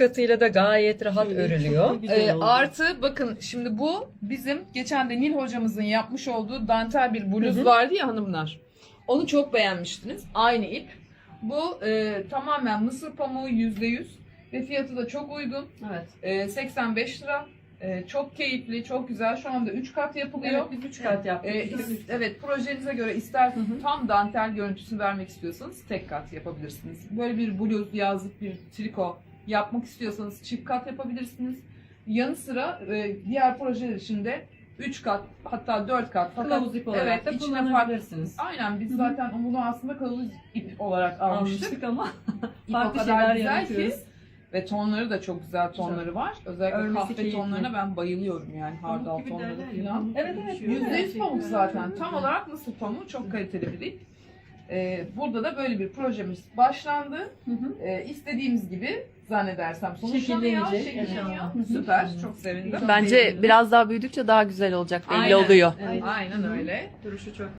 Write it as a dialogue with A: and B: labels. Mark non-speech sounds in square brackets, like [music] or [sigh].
A: katıyla da gayet rahat örülüyor.
B: Ee, artı bakın şimdi bu bizim geçen de Nil hocamızın yapmış olduğu dantel bir bluz
A: Hı hı.
B: vardı ya hanımlar. Onu çok beğenmiştiniz. Aynı ip. Bu e, tamamen mısır pamuğu %100 ve fiyatı da çok uygun.
C: Evet.
B: E, 85 lira. E, çok keyifli, çok güzel. Şu anda 3 kat yapılıyor.
C: Evet biz üç kat yaptık.
B: E, is- evet projenize göre isterseniz tam dantel görüntüsü vermek istiyorsanız tek kat yapabilirsiniz. Böyle bir bluz, yazlık bir triko yapmak istiyorsanız çift kat yapabilirsiniz. Yanı sıra e, diğer projeler için de 3 kat hatta 4 kat. Fakat
C: Kılavuz ip olarak
B: evet,
C: da
B: içine
C: kullanabilirsiniz.
B: Aynen biz zaten bunu aslında kılavuz ip olarak almıştık.
C: Almıştık ama
B: İp o [laughs]
C: farklı
B: kadar
C: şeyler
B: güzel ki ve tonları da çok güzel tonları var. Özellikle
C: Örmesi
B: kahve
C: keyifli.
B: tonlarına ben bayılıyorum yani hardal tonları falan. Evet evet yüzde yüz pamuk zaten. Tam olarak mısır pamuğu çok kaliteli bir ip. Ee, burada da böyle bir projemiz başlandı.
C: Hı hı.
B: Ee, istediğimiz gibi zannedersem sonuçlanıyor,
C: Şekillenecek.
B: şekilleniyor.
C: Evet.
B: Süper, çok sevindim.
C: Çok
D: Bence biraz daha büyüdükçe daha güzel olacak belli
B: Aynen.
D: oluyor.
C: Evet.
B: Aynen öyle.
C: Duruşu çok